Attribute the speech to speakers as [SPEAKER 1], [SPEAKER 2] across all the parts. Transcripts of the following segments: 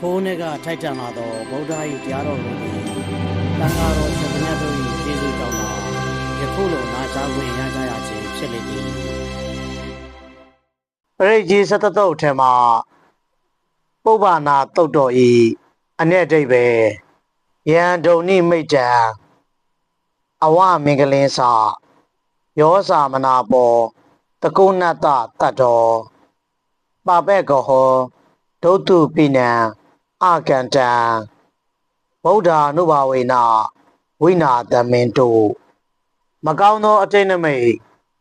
[SPEAKER 1] ဖိုးနှကထိုက်တန်လာသောဗုဒ္ဓ၏တရားတော်ကိုသည်တန်ဃာတော်ရှင်မြတ်တို့၏ကျေးဇူးကြောင့်သာယခုလိုနာကြားခွင့်ရကြရခြင်းဖြစ်လေသည်
[SPEAKER 2] ပရိတ်ကြီးစတတုတ်ထဲမှာပုဗ္ဗနာတုတ်တော်ဤအ내အတိတ်ပဲယံဒုံနိမိတ်တံအဝမင်္ဂလင်းစာယောစာမနာပေါ်တကုဏတတတ္တော်ပပက်ကောဟောဒုတုပိနံ အကန္တံဗုဒ္ဓ ानु ဘာဝေနဝိနာတမင်တုမကောင်းသောအတိတ်နမိတ်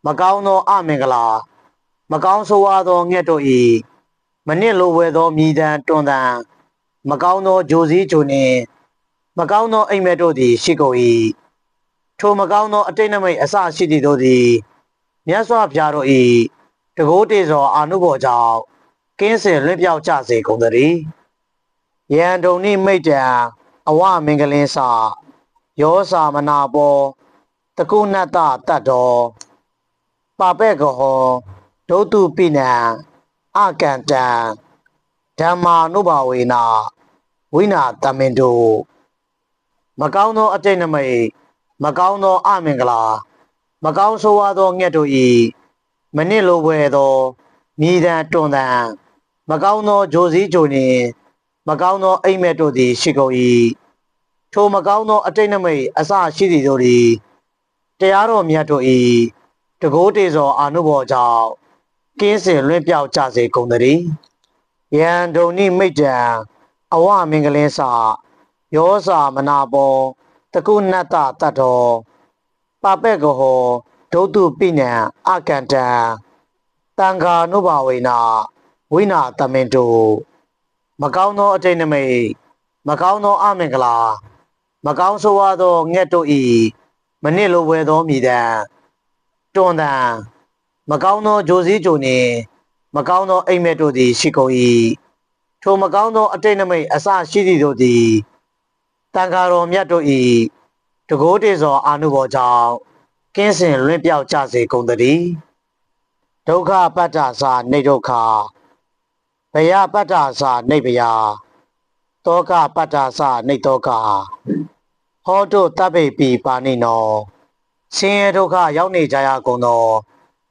[SPEAKER 2] မကောင်းသောအမင်္ဂလာ မကောင်းဆိုးဝါးသောငှက်တို့၏မနစ်လိုဝဲသောမြည်တမ်းတွန်တန်မကောင်းသောဂျိုစည်းဂျိုနှင့်မကောင်းသောအိမ်မက်တို့သည် ရှိကုန်၏ထိုမကောင်းသောအတိတ်နမိတ်အစရှိသည်တို့သည်မြတ်စွာဘုရားတို့၏တကိုးတေသောအာနုဘော်ကြောင့်ကင်းစင်လွင့်ပြောက်ကြစေကုန်သတည်း ယံဒုံနိမိတ်တံအဝမင်္ဂလင်းစာယောစာမနာပေါ်တကုဏတတတ်တော်ပပက်ကဟောဒုတုပိနံအကန္တံဓမ္မာနုဘာဝေနဝိနာတမင်တုမကောင်းသောအတိတ်နမိတ်မကောင်းသောအမင်္ဂလာမကောင်းဆိုးဝါးသောငှက်တို့၏မနစ်လိုဝဲသောမြည်တံတွန်တံမကောင်းသောဂျိုစည်းဂျိုနှင့် မကောင်းသောအိမ်မက်တို့သည် ရှိကုန်၏ထိုမကောင်းသောအတိတ်နမိတ်အစရှိသည်တို့သည်တရားတော်မြတ်တို့၏တကိုးတေသောအာနုဘော်ကြောင့်ကင်းစင်လွင့်ပြောက်ကြစေကုန်သတည်းယံဒုံနိမိတ်တံအဝမင်္ဂလင်းစာယောစာမနာပေါ်တကုဏတတတ္တော်ပပက်ကဟောဒုတုပိနံအကန္တံတံဃာနုဘာဝေနဝိနာတမင်တု မကောင်းသောအတိတ်နမိတ်မကောင်းသောအမင်္ဂလာမကောင်းဆိုးဝါးသောငှက်တို့၏မနစ်လိုဝဲသောမိတံတွန်တံမကောင်းသောဂျိုစည်းဂျိုနှင့်မကောင်းသောအိမ်မက်တို့သည်ရှိကုန်၏ထိုမကောင်းသောအတိတ်နမိတ်အစရှိသည်တို့သည်တန်ဃာတော်မြတ်တို့၏တကိုးတေသောအာနုဘော်ကြောင့်ကင်းစင်လွင့်ပြောက်ကြစေကုန်သတည်းဒုက္ခပတ္တစာနေဒုက္ခ ဘယပတ္တစာနေဘယတောကပတ္တစာနေတောကဟောတုတပ္ပိပိပါဏိနောဆင်းရဲဒုက္ခရောက်နေကြရကုန်သော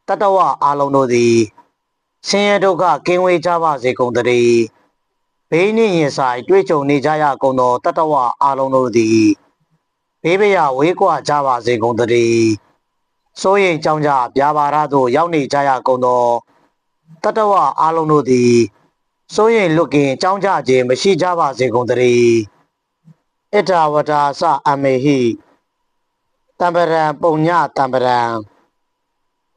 [SPEAKER 2] တတဝအာလုံးတို့သည်ဆင်းရဲဒုက္ခကင်းဝေးကြပါစေကုန်သတည်းဘေးနှင့်ရင်ဆိုင်တွေ့ကြုံနေကြရကုန်သောတတဝအာလုံးတို့သည်ဘေးပရဝေးကွာကြပါစေကုန်သတည်းစိုးရိမ်ကြောင်းကြပြာပါရသို့ရောက်နေကြရကုန်သောတတဝအာလုံးတို့သည် စိုးရိမ်လွတ်ကင်ကြောင်းကြခြင်းမရှိကြပါစေကုန်သတည်းဣတဝတာစအမေဟိတံပရံပုံညတံပရံ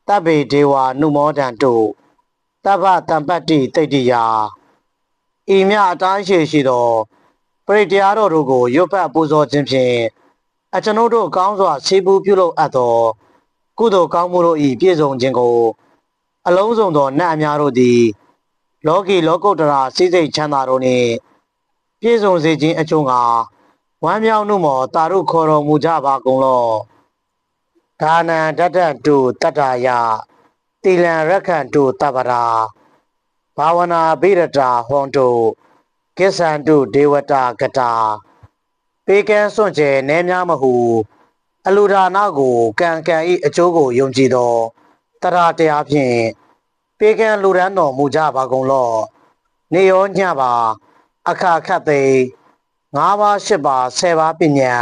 [SPEAKER 2] တဗ္ဗေဒေဝနုမောဒံတုတဗ္ဗတံပတ္တိတိတ်တိယဤမြအတိုင်းရှိရှိသောပရိတရားတော်တို့ကိုရွတ်ဖတ်ပူဇော်ခြင်းဖြင့်အကျွန်ုပ်တို့ကောင်းစွာဆေးပူးပြုလုပ်အပ်သော ကုသိုလ်ကောင်းမှုတို့၏ပြည့်စုံခြင်းကို အလုံးစုံသောနတ်အများတို့သည် လောကီလောကုတ္တရာစိစိတ်ချမ်းသာတို့နှင့်ပြည့်စုံစေခြင်းအကျိုးငါဝမ်းမြောက်မှုမောတာရုခေါ်တော်မူကြပါကုန်လော့ဒါနံတတ္တတုတတ္တာယတိလံရက္ခန္တုတပ္ပရာဘာဝနာဘိရတာဟွန်တုကိစ္ဆန္တုဒေဝတာကတာပေကံစွန့်ကျဲနဲများမဟုအလူဒါနကိုကံကံဤအကျိုးကိုယုံကြည်သောတရာတရားဖြင့် ပေကံလူရန်တော်မူကြပါကုန်လော့နေရောညပါ အခါခတ်သိ၅ပါး၈ပါး၁၀ပါးပညာ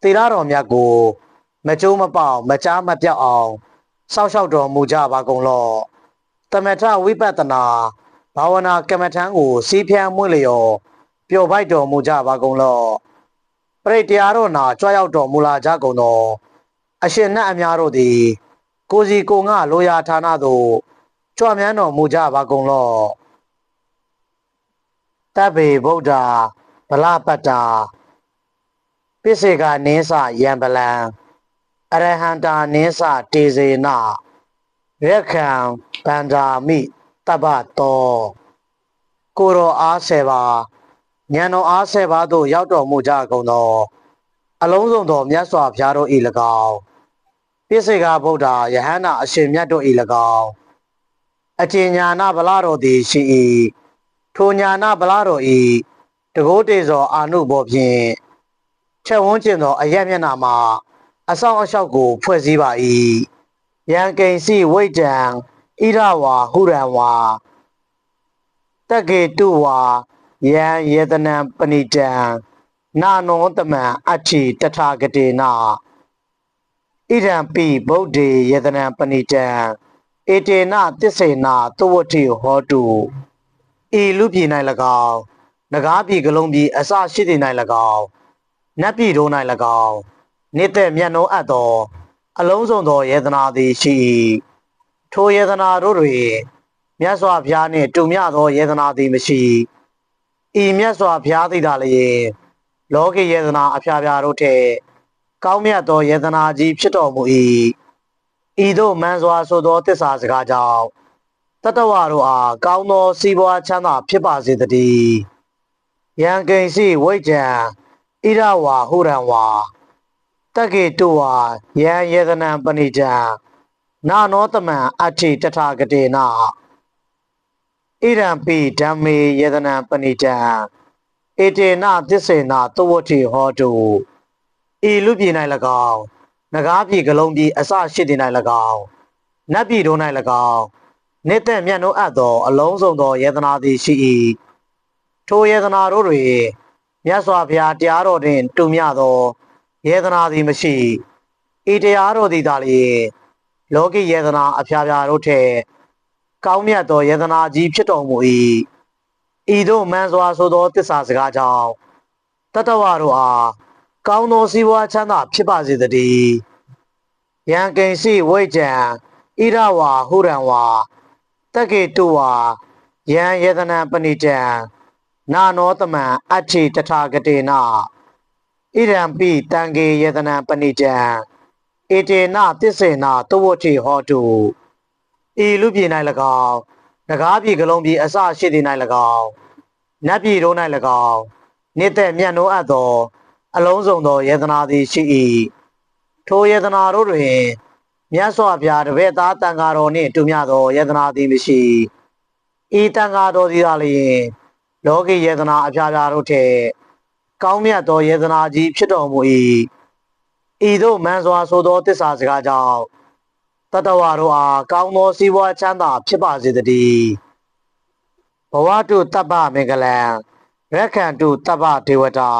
[SPEAKER 2] သေရတော်မြတ်ကို မကျိုးမပေါက်မကြားမပြောက်အောင်စောင့်ရှောက်တော်မူကြပါကုန်လော့တမထဝိပဿနာဘာဝနာကမ္မထံကိုစီးဖြန်းမွင့်လျော်ပျော်ပိုက်တော်မူကြပါကုန်လော့ပရိတရားတော်နာကြွရောက်တော်မူလာကြကုန်သောအရှင်နတ်အများတို့သည် ကိုစီကိုငှလိုရာဌာနသို့ ကြွမြန်းတော်မူကြပါကုန်လော့တဗ္ဗေဗုဒ္ဓဗလပတ္တာပိစေကနင်းစယံပလံအရဟန္တာနင်းစတေဇေနရက္ခံဗန္ဒာမိတပ္ပတောကိုရောအားဆယ်ပါဉာဏ်တော်အားဆယ်ပါသို့ရောက်တော်မူကြကုန်သောအလုံးစုံသောမြတ်စွာဘုရားတို့၏၎င်းပိစေကဗုဒ္ဓယဟန္တာအရှင်မြတ်တို့၏၎င်း အကျဉ်ညာနာဗလာတော်သည်ရှိ၏ထိုညာနာဗလာတော်၏တကိုးတေဇောအာနုဘောဖြင့်ချက်ဝန်းကျင်သောအရက်မျက်နှာမှာအဆောင်အလျှောက်ကို ဖွဲ့စည်းပါ၏ယံကိဉ္စီဝိတံဣရဝါဟုရံဝါတက္ကေတုဝါယံယေတနံပဏိတံနာနောတမံအဋ္ဌိတထာဂတေနဣရံပိဗုဒ္ဓေယေတနံပဏိတံ ဧတေနသစ္စေနာသုဝတ္ထိဟောတုဤလူပြည်၌၎င်းနဂါးပြည်ကလုံးပြည်အစရှိသည်၌၎င်းနတ်ပြည်တို့၌၎င်းနေသက်မျက်နှုံးအပ်သော အလုံးစုံသောယေဒနာသည်ရှိ၏ထိုယေဒနာတို့တွင်မြတ်စွာဘုရားနှင့်တူမျှသောယေဒနာသည်မရှိဤမြတ်စွာဘုရားသည်သာလျှင်လောကီယေဒနာအဖျားဖျားတို့ထက်ကောင်းမြတ်သောယေဒနာကြီးဖြစ်တော်မူ၏ ဤသို့မှန်စွာဆိုသောတစ္ဆာစကားကြောင့်တတဝါတို့အားကောင်းသောစီးပွားချမ်းသာဖြစ်ပါစေတည်းယံကိဉ္စီဝိကြံဣရဝါဟုရံဝါတက္ကေတုဝါယံယေသနံပဏိတံနာနောတမံအဋ္ဌိတထာဂတေနဣရံပိဓမ္မေယေသနံပဏိတံဧတေနသစ္စေနသဝတ္ထိဟောတုဤလူပြည်၌၎င်း နဂါးပြည်ကလုံးပြည်အစရှိသည်၌၎င်းနတ်ပြည်တို့၌၎င်းနေသက်မြတ်နိုးအပ်သော အလုံးစုံသောယေသနာသည်ရှိ၏ထိုယေသနာတို့တွင်မြတ်စွာဘုရားတရားတော်တွင်တူမျှသောယေဒနာသည်မရှိဤတရားတော်သည်သာလျှင်လောကီယေဒနာအဖျားဖျားတို့ထက်ကောင်းမြတ်သောယေဒနာကြီးဖြစ်တော်မူ၏ဤသို့မှန်စွာဆိုသောတစ္ဆာစကားကြောင့်တတဝါတို့အား ကောင်းသောစီးပွားချမ်းသာဖြစ်ပါစေတည်းယံကိဉ္စီဝိကြံဣရဝါဟုရံဝါတက္ကေတုဝါယံယေဒနံပဏိတံနာနောတမံအဋ္ဌိတထာဂတေနဣရံပိတံဃေယတနံပဏိတံဧတေနသစ္စေနာသဝတ္ထိဟောတုဤလူပြည်၌၎င်းနဂါးပြည်ကလုံးပြည်အစရှိသည်၌၎င်းနတ်ပြည်တို့၌၎င်းနေသက်မြတ်နိုးအပ်သော အလုံးစုံသောယေဒနာသည်ရှိ၏ထိုယေဒနာတို့တွင်မြတ်စွာဘုရားတပည့်သားတန်ဃာတော်နှင့်တူမျှသောယေဒနာသည်မရှိဤတန်ဃာတော်သည်သာလျှင်လောကီယေဒနာအဖျားဖျားတို့ထက်ကောင်းမြတ်သောယေဒနာကြီးဖြစ်တော်မူ၏ဤသို့မှန်စွာဆိုသောတစ္ဆာစကားကြောင့်တတဝါတို့အားကောင်းသောစီးပွားချမ်းသာဖြစ်ပါစေတည်းဘဝတုတပ္ပမင်္ဂလံရက္ခန္တုတပ္ပဒေဝတာ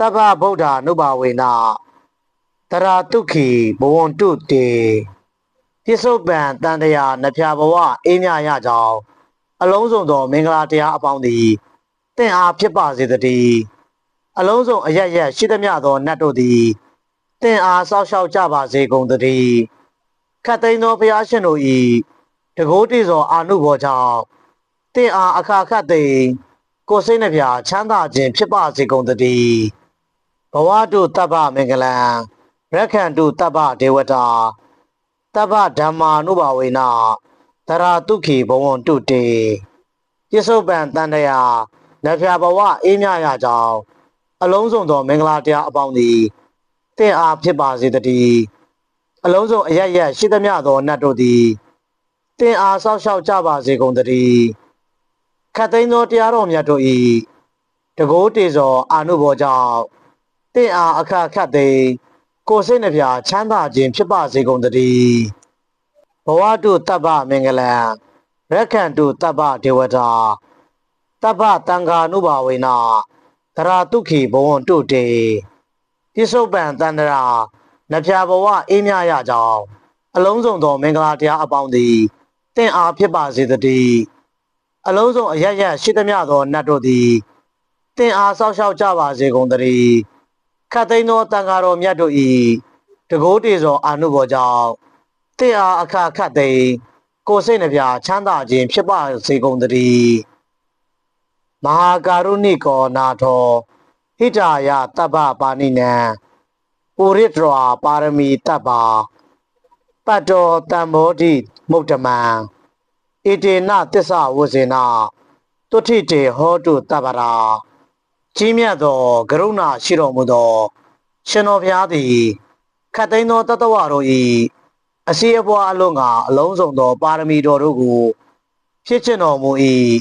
[SPEAKER 2] တပ္ပဗုဒ္ဓနုဘာဝေနတရာတုခိဘဝန္တုတေပြစ္ဆုတ်ပံတန်တရာနဖြာဘဝအေးမြရကြောင်းအလုံးစုံသောမင်္ဂလာတရားအပေါင်းသည်တင့်အားဖြစ်ပါစေတည်းအလုံးစုံအရရက်ရှိသမျှသောနတ်တို့သည်တင့်အားစောက်ရှောက်ကြပါစေကုန်တည်းခတ်သိမ်းသောဘုရားရှင်တို့၏တကိုးတည်သောအာနုဘောကြောင့်တင့်အားအခါခတ်သိမ်းကိုယ်စိတ်နှပြချမ်းသာခြင်းဖြစ်ပါစေကုန်တည်း ဘဝတုတပ္ပမင်္ဂလံရက္ခန္တုတပ္ပဒေဝတာတပ္ပဓမ္မာနုဘာဝေနတရာတုခိဘဝန္တုတေပြစ္ဆုတ်ပံတန်တရာနဖျာဘဝအေးမြရကြောင်းအလုံးစုံသောမင်္ဂလာတရားအပေါင်းသည်တင့်အားဖြစ်ပါစေတည်းအလုံးစုံအရရက်ရှိသမျှသောနတ်တို့သည်တင့်အားဆောက်ရှောက်ကြပါစေကုန်တည်းခတ်သိမ်းသောတရားတော်မြတ်တို့၏တကိုးတေဇောအာနုဘောကြောင့် တင့်အားအခါခတ်သိမ်းကိုယ်စိတ်နှပြချမ်းသာခြင်းဖြစ်ပါစေကုန်တည်းဘဝတုတပ္ပမင်္ဂလံရက္ခန္တုတပ္ပဒေဝတာတပ္ပတံဃာနုဘာဝေနတရာတုခိဘဝန္တုတေပြစ္ဆုတ်ပံတန္တရာနဖျာဘဝအေးမြရကြောင်းအလုံးစုံသောမင်္ဂလာတရားအပေါင်းသည်တင့်အားဖြစ်ပါစေတည်းအလုံးစုံအရရက်ရှိသမျှသောနတ်တို့သည်တင့်အားဆောက်ရှောက်ကြပါစေကုန်တည်း ခတ်သိမ်းသောတန်ဃာတော်မြတ်တို့၏တကိုးတေဇောအာနုဘောကြောင့်တင့်အားအခါခတ်သိမ်းကိုယ်စိတ်နှပြချမ်းသာခြင်းဖြစ်ပါစေကုန်တည်းမဟာကာရုဏိကောနာထောဟိတာယတပ္ပပါဏိနံပုရိတရာပါရမီတပ္ပါပတ္တောတံဘောဓိမုဒ္ဓမံဣတေနသစ္စာဝဇေနတုဋ္ဌိတေဟောတုတပ္ပရာ ကြီးမြတ်သောကရုဏာရှိတော်မူသော ရှင်တော်ဘုရားသည်ခတ်သိမ်းသောတတဝါတို့၏အစီအပွားအလုံးကအလုံးစုံသော ပါရမီတော်တို့ကို ဖြစ်ချင်တော်မူ၏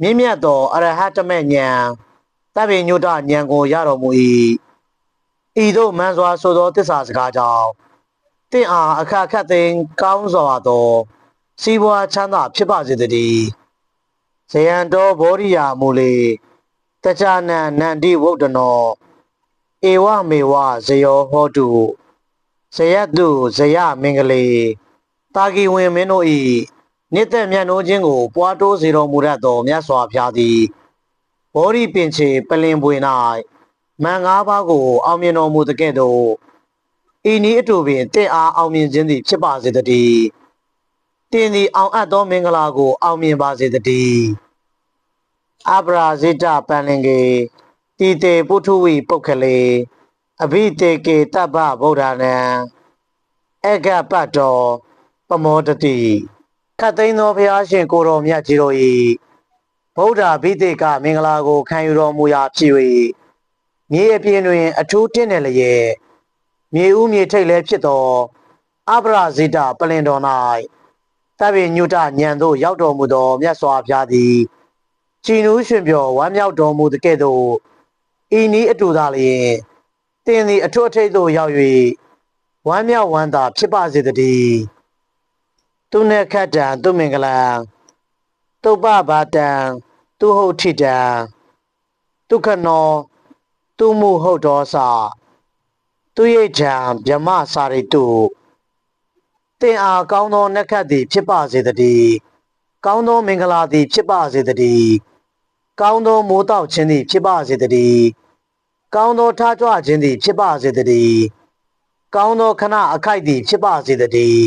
[SPEAKER 2] မြင့်မြတ်သောအရဟတမေဉာဏ်တပ်ပင်ညွတ်တညံကိုရတော်မူ၏ဤသို့မန်းစွာဆိုသောတစ္ဆာစကားကြောင့်တင့်အားအခက်ခတ်သိမ်းကောင်းစွာသော စီးပွားချမ်းသာဖြစ်ပါစေတည်းဇယံတော်ဘောရိယာမူလေ တကြနံနန္တိဝုဒ္ဒနောဧဝမေဝဇယောဟောတုဇယတုဇယမင်္ဂလေတာဂီဝင်မင်းတို့၏နိတ္တမြတ်နိုးခြင်းကို ပွားတိုးစေတော်မူရသောမြတ်စွာဘုရားသည်ဘောဓိပင်ချေပလင်ပွေ၌မန်ငါးပါးကို အောင်မြင်တော်မူသကဲ့သို့ဤနည်းအတူပင်တင့်အားအောင်မြင်ခြင်းသည်ဖြစ်ပါစေတည်းတင်သည်အောင်အပ်သောမင်္ဂလာကို အောင်မြင်ပါစေတည်း အပရာဇိတပန်လင်ကေတီတေပုထုဝိပုတ်ခလေအဘိတေကေတပ္ပဗုဒ္ဓနံအကပတ္တောပမောတတိခတ်သိမ်းသောဘုရားရှင်ကိုတော်မြတ်ကြီးတော်၏ဗုဒ္ဓဘိသိကမင်္ဂလာကိုခံယူတော်မူရာဖြစ်၍မြေအပြင်တွင် အထူးတင့်တယ်လျက်မြေဥမြေထိတ်လည်းဖြစ်သောအပရာဇိတပလင်တော်၌တပ်ပင်ညုတညံသို့ရောက်တော်မူသောမြတ်စွာဘုရားသည် ကြည်နူးရှင်ပြောဝမ်းမြောက်တော်မူသကဲ့သို့ဤနည်းအတူသာလျင်တင်သည်အထွတ်အထိပ်သို့ရောက်၍ဝမ်းမြောက်ဝမ်းသာဖြစ်ပါစေတည်းသူနှင့်ခတ်တံသူမင်္ဂလံတုပ္ပဘာတံသူဟုတ်ထိတံဒုက္ခနောသူမှုဟုတ်တော်စာသူရိတ်ချံဗြဟ္မစာရိတုတင်အားကောင်းသောနက္ခတ်သည်ဖြစ်ပါစေတည်းကောင်းသောမင်္ဂလာသည်ဖြစ်ပါစေတည်း ကောင်းသောမိုးတောက်ခြင်းသည်ဖြစ်ပါစေတည်းကောင်းသောထားကြွခြင်းသည်ဖြစ်ပါစေတည်းကောင်းသောခဏအခိုက်သည်ဖြစ်ပါစေတည်း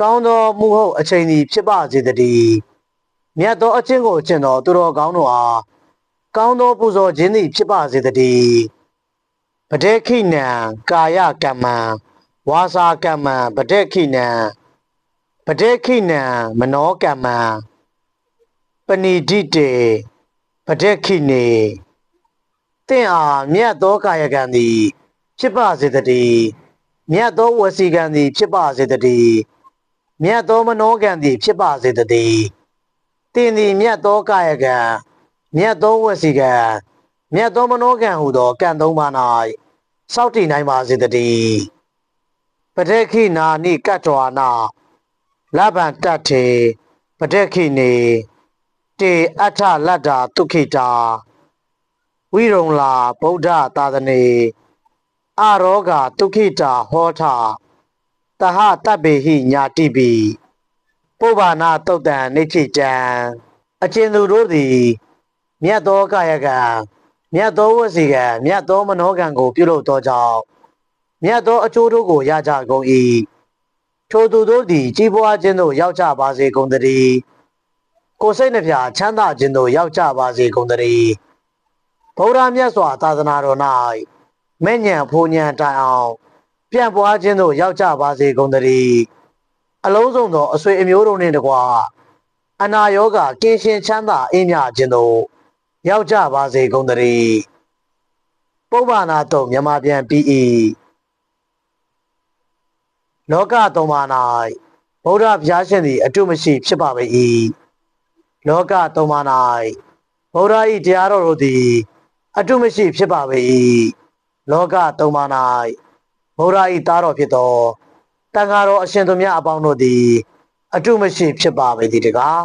[SPEAKER 2] ကောင်းသောမှုဟုတ်အချိန်သည်ဖြစ်ပါစေတည်းမြတ်သောအချင်းကိုအချင်းသောသူတော်ကောင်းတို့အားကောင်းသောပူဇော်ခြင်းသည်ဖြစ်ပါစေတည်းပဋိခိနံကာယကမ္မံဝါစာကမ္မံပဋိခိနံပဋိခိနံမနောကမ္မံပဏိဒိတေ ပဋိခိနေတင့်အားမြတ်သောကာယကံသည်ဖြစ်ပါစေတည်းမြတ်သောဝစီကံသည်ဖြစ်ပါစေတည်းမြတ်သောမနောကံသည်ဖြစ်ပါစေတည်းတင်သည်မြတ်သောကာယကံမြတ်သောဝစီကံမြတ်သောမနောကံဟူသောကံသုံးပါး၌စောင့်တည်နိုင်ပါစေတည်းပဋိခိနာနိကတ္တဝါနာလဗ္ဗံတတ္ထေပဋိခိနေ တေအထလတ္တာဒုက္ခိတာဝိရုံလာဗုဒ္ဓသာသနေအရောဂဒုက္ခိတာဟောထတဟတပ္ပေဟိညာတိပိပုဗ္ဗာနာတုတ်တံနေချိတံအကျဉ်သူတို့သည်မြတ်သောကာယကံမြတ်သောဝစီကံမြတ်သောမနောကံကို ပြုလုပ်သောကြောင့်မြတ်သောအကျိုးတို့ကိုရကြကုန်၏ထိုသူတို့သည် ကြီးပွားခြင်းသို့ရောက်ကြပါစေကုန်သတည်း ကိုယ်စိတ်နှပြချမ်းသာခြင်းသို့ရောက်ကြပါစေကုန်သတည်းဗုဒ္ဓမြတ်စွာသာသနာတော်၌မဲ့ညံဖိုးညံတိုင်အောင်ပြန့်ပွားခြင်းသို့ရောက်ကြပါစေကုန်သတည်းအလုံးစုံသောအဆွေအမျိုးတို့နှင့်တကွာအနာရောဂါကင်းရှင်းချမ်းသာအင်းမြခြင်းသို့ရောက်ကြပါစေကုန်သတည်းပုဗ္ဗာနာတုံမြမပြန်ပြီး၏လောကသုံးပါး၌ဗုဒ္ဓဘုရားရှင်သည်အတုမရှိဖြစ်ပါပေ၏ လောကသုံးပါး၌ဗုဒ္ဓ၏တရားတော်တို့သည်အတုမရှိဖြစ်ပါပေ၏လောကသုံးပါး၌ဗုဒ္ဓ၏သားတော်ဖြစ်သောတန်ဃာတော်အရှင်သူမြတ်အပေါင်းတို့သည်အတုမရှိဖြစ်ပါပေသည်တကား